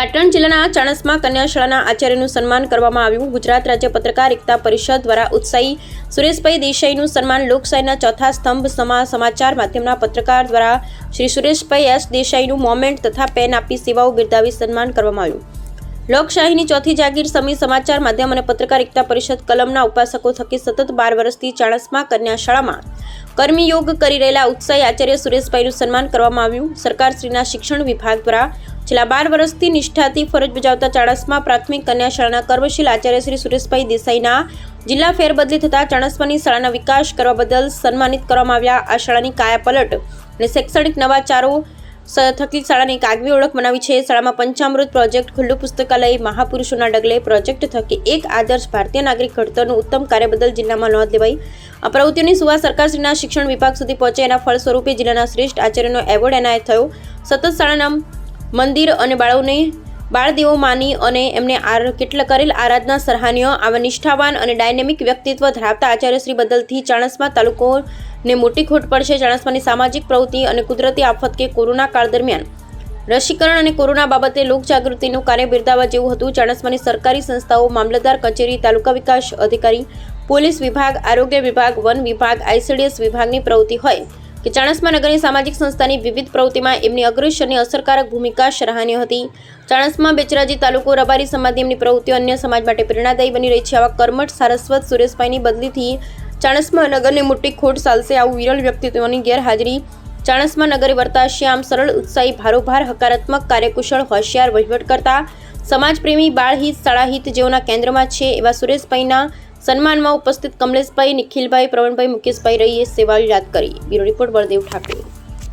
પાટણ જિલ્લાના ચાણસમાં કન્યા શાળાના આચાર્યનું સન્માન કરવામાં આવ્યું. ગુજરાત રાજ્ય પત્રકાર એકતા પરિષદ દ્વારા ઉત્સાહી સુરેશભાઈ દેસાઈનું સન્માન લોકશાહીના ચોથા સ્તંભ સમા સમાચાર માધ્યમના પત્રકાર દ્વારા શ્રી સુરેશભાઈ એસ દેસાઈનું મોમેન્ટ તથા પેન આપી સેવાઓ બિરદાવી સન્માન કરવામાં આવ્યું. લોકશાહીની ચોથી જાગીર સમી સમાચાર માધ્યમ અને પત્રકાર એકતા પરિષદ કલમના ઉપાસકો થકી સતત બાર વર્ષથી ચાણસમાં કન્યા શાળામાં કર્મયોગ કરી રહેલા ઉત્સાહી આચાર્ય સુરેશભાઈનું સન્માન કરવામાં આવ્યું. સરકારશ્રીના શિક્ષણ વિભાગ દ્વારા છેલ્લા બાર વર્ષથી નિષ્ઠાથી ફરજ બજાવતા ચાણસ્મા પ્રાથમિક કન્યા શાળાના કર્મશીલ આચાર્ય શ્રી સુરેશભાઈ દેસાઈના જિલ્લા ફેરબદલી થતાં ચાણસમાની શાળાના વિકાસ કરવા બદલ સન્માનિત કરવામાં આવ્યા. આ શાળાની કાયાપલટ અને શૈક્ષણિક નવાચારો થકી શાળાની એક આગવી ઓળખ બનાવી છે. શાળામાં પંચામૃત પ્રોજેક્ટ, ખુલ્લું પુસ્તકાલય, મહાપુરુષોના ડગલે પ્રોજેક્ટ થકી એક આદર્શ ભારતીય નાગરિક ઘડતરનું ઉત્તમ કાર્ય બદલ જિલ્લામાં નોંધ લેવાઈ. આ પ્રવૃત્તિઓની સુવા સરકારશ્રીના શિક્ષણ વિભાગ સુધી પહોંચે એના ફળ સ્વરૂપે જિલ્લાના શ્રેષ્ઠ આચાર્યનો એવોર્ડ એનાયત થયો. સતત શાળાના મંદિર અને બાળોને બાળદેવો માની અને એમને આર કેટલા કરેલ આરાધના સરાહનીય આવા નિષ્ઠાવાન અને ડાયનેમિક વ્યક્તિત્વ ધરાવતા આચાર્યશ્રી બદલથી ચાણસ્મા તાલુકોને મોટી ખોટ પડશે. ચાણસ્માની સામાજિક પ્રવૃત્તિ અને કુદરતી આફત કે કોરોના કાળ દરમિયાન રસીકરણ અને કોરોના બાબતે લોકજાગૃતિનું કાર્ય બિરદાવવા જેવું હતું. ચાણસ્માની સરકારી સંસ્થાઓ મામલતદાર કચેરી, તાલુકા વિકાસ અધિકારી, પોલીસ વિભાગ, આરોગ્ય વિભાગ, વન વિભાગ, આઈસીડીએસ વિભાગની પ્રવૃત્તિ હોય. કે ચાણસ્મા નગરની સામાજિક સંસ્થાની વિવિધ પ્રવૃત્તિમાં એમની અગ્રેસરની અસરકારક ભૂમિકા સરાહનીય હતી. ચાણસ્મા બેચરાજી તાલુકો રબારી સમાજની એમની પ્રવૃત્તિઓ અન્ય સમાજ માટે પ્રેરણાદાયી બની રહી છે. આવા કર્મઠ, સારસ્વત સુરેશભાઈની બદલીથી ચાણસ્મા નગરને મોટી ખોટ ચાલશે આવું વિરલ વ્યક્તિત્વની ગેરહાજરી. ચાણસ્મા નગરે વર્તા શ્યામ, સરળ, ઉત્સાહી, ભારોભાર, હકારાત્મક, કાર્યકુશળ, હોશિયાર વહીવટ કરતા સમાજપ્રેમી, બાળહિત, શાળાહિત જેઓના કેન્દ્રમાં છે એવા સુરેશભાઈના સન્માનમાં ઉપસ્થિત કમલેશભાઈ નિખિલભાઈ પ્રવીણભાઈ મુકેશભાઈ રહીએ સેવા યાદ કરી બ્યુરો રિપોર્ટ બળદેવ ઠાકોર.